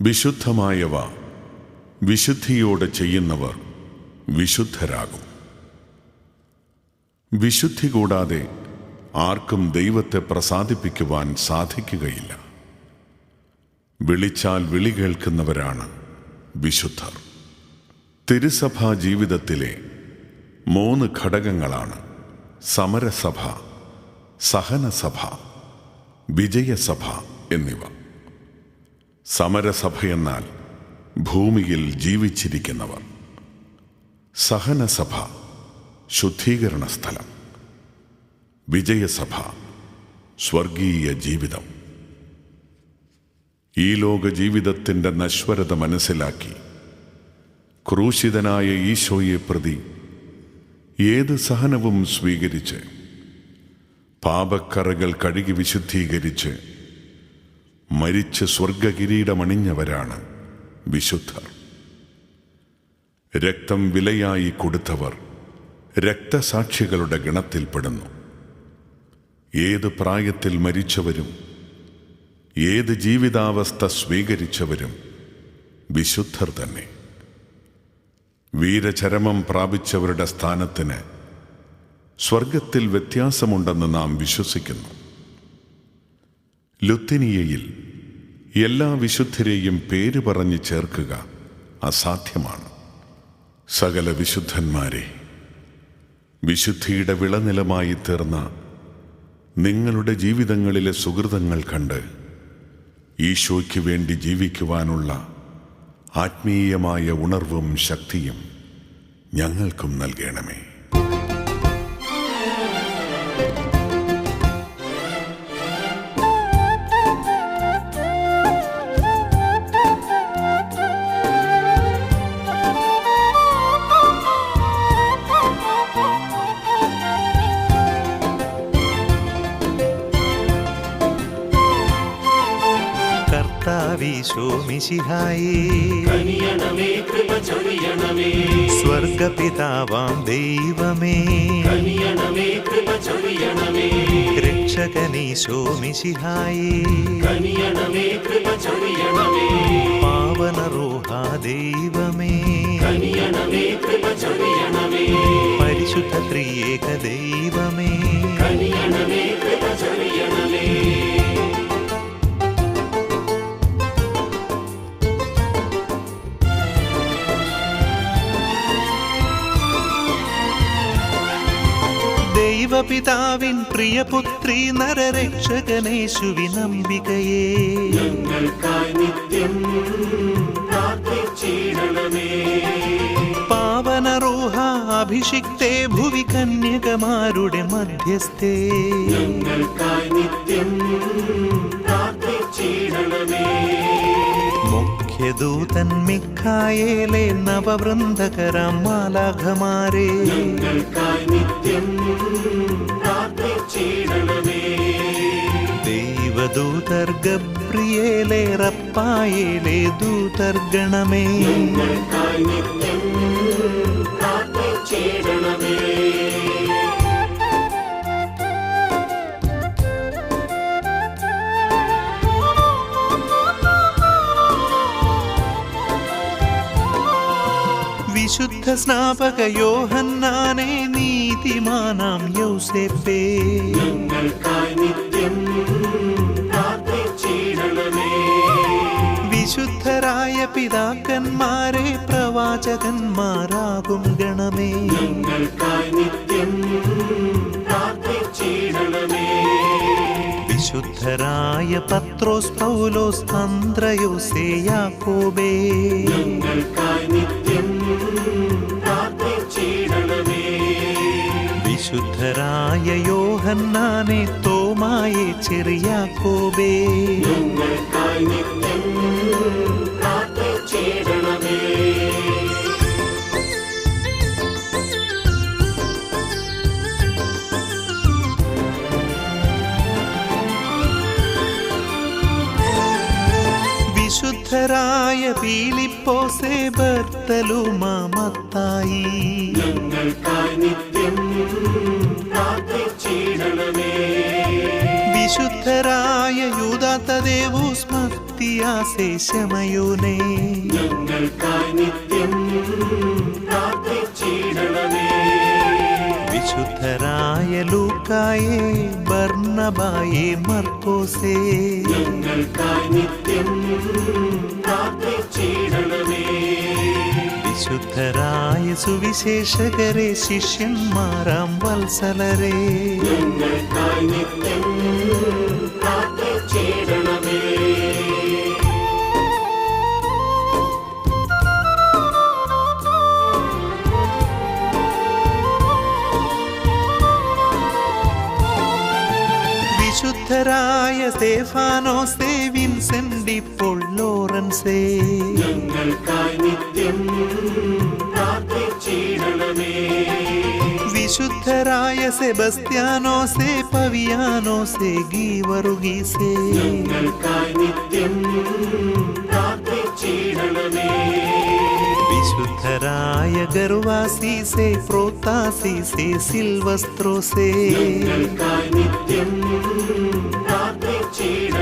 വിശുദ്ധമായവ വിശുദ്ധിയോടെ ചെയ്യുന്നവർ വിശുദ്ധരാകും. വിശുദ്ധി കൂടാതെ ആർക്കും ദൈവത്തെ പ്രസാദിപ്പിക്കുവാൻ സാധിക്കുകയില്ല. വിളിച്ചാൽ വിളി കേൾക്കുന്നവരാണ് വിശുദ്ധർ. തിരുസഭാ ജീവിതത്തിലെ മൂന്ന് ഘടകങ്ങളാണ് സമരസഭ സഹനസഭ വിജയസഭ എന്നിവ. സമരസഭ എന്നാൽ ഭൂമിയിൽ ജീവിച്ചിരിക്കുന്നവർ. സഹനസഭ ശുദ്ധീകരണ സ്ഥലം വിജയസഭ സ്വർഗീയ ജീവിതം. ഈ ലോക ജീവിതത്തിന്റെ നശ്വരത മനസ്സിലാക്കി ക്രൂശിതനായ ഈശോയെ പ്രതി ഏത് സഹനവും സ്വീകരിച്ച് പാപക്കറകൾ കഴുകി വിശുദ്ധീകരിച്ച് മരിച്ച് സ്വർഗകിരീടമണിഞ്ഞവരാണ് വിശുദ്ധർ. രക്തം വിലയായി കൊടുത്തവർ രക്തസാക്ഷികളുടെ ഗണത്തിൽപ്പെടുന്നു. ഏത് പ്രായത്തിൽ മരിച്ചവരും ഏത് ജീവിതാവസ്ഥ സ്വീകരിച്ചവരും വിശുദ്ധർ തന്നെ. വീരചരമം പ്രാപിച്ചവരുടെ സ്ഥാനത്തിന് സ്വർഗത്തിൽ വ്യത്യാസമുണ്ടെന്ന് നാം വിശ്വസിക്കുന്നു. ലുത്തിനിയയിൽ എല്ലാ വിശുദ്ധരെയും പേര് പറഞ്ഞ് ചേർക്കുക അസാധ്യമാണ്. സകല വിശുദ്ധന്മാരെ വിശുദ്ധിയുടെ വിളനിലമായി തീർന്ന നിങ്ങളുടെ ജീവിതങ്ങളിലെ സുഹൃതങ്ങൾ കണ്ട് ഈശോയ്ക്ക് വേണ്ടി ജീവിക്കുവാനുള്ള ആത്മീയമായ ഉണർവും ശക്തിയും ഞങ്ങൾക്കും നൽകണമേ. കൃപ ചൊരിയണമേ. സ്വർഗപിതാവാം ദൈവമേ. കൃപ ചൊരിയണമേ. പാവനറൂഹാ ദൈവമേ. പരിശുദ്ധ ത്രിയേക ദൈവമേ. ദൈവപിതാവിൻ പ്രിയപുത്രി നരരക്ഷകനേശുവിനംബികയേ ഞങ്ങൾക്കായി നിത്യം പാവനറൂഹ അഭിഷിക്തേ ഭുവി കന്യകമാരുടെ മധ്യസ്ഥേ. ഞങ്ങൾക്കായി നിത്യം പ്രാർത്ഥിച്ചിടണമേ. മുഖ്യദൂതൻ മിഖായേലെ നവവൃന്ദകരം മാലാഖമാരെ. ദൈവദൂതർ ഗബ്രിയേലെ റപ്പായേലെ ദൂതർ ഗണമേ വിശുദ്ധ സ്നാപക യോഹന്നാനെ നീതിമാനാം യൗസേപ്പേ ഞങ്ങൾക്കായി നിത്യം പിതാക്കന്മാരെ പ്രവാചകന്മാരാകും ഗണമേ. ഞങ്ങൾക്കായി നിത്യം പ്രാർത്ഥിച്ചിടണമേ. വിശുദ്ധരായ പത്രോസ് പൗലോസ് അന്ത്രയോസേ യാക്കോബേ ഞങ്ങൾക്കായി നിത്യം പ്രാർത്ഥിച്ചിടണമേ. വിശുദ്ധരായ യോഹന്നാനെ തോമായെ ചെറിയാക്കോബേ. ഞങ്ങൾക്കായി നിത്യം വിശുദ്ധരായ പീലിപ്പോസേ ബർത്തലുമാമത്തായി ഞങ്ങൾക്കായി നിത്യം പ്രാർത്ഥിച്ചിടണമേ വിശുദ്ധരായ മത്തിയാസേ ശമയോനേ ഞങ്ങൾക്കായി നിത്യം പ്രാർത്ഥിച്ചിടണമേ. വിശുദ്ധരായ ലൂക്കായേ ബർണബായെ മർക്കോസേ. ഞങ്ങൾക്കായി നിത്യം വിശുദ്ധരായ സുവിശേഷകരെ ശിഷ്യന്മാരാം വത്സലരേ. ഞങ്ങൾക്കായി നിത്യം പ്രാർത്ഥിച്ചിടണമേ സ്തേഫാനോസേ വിൻസെന്റ് ഇപ്പോൾ ലോറൻസേ. ഞങ്ങൾക്കായി നിത്യം വിശുദ്ധരായ സെബസ്ത്യാനോസേ പവിയാനോസേ ഗീവറുഗീസേ ഞങ്ങൾക്കായി നിത്യം വിശുദ്ധരായ ഗർവാസീസേ പ്രോത്താസീസേ സിൽവസ്ത്രോസേ. Jesus.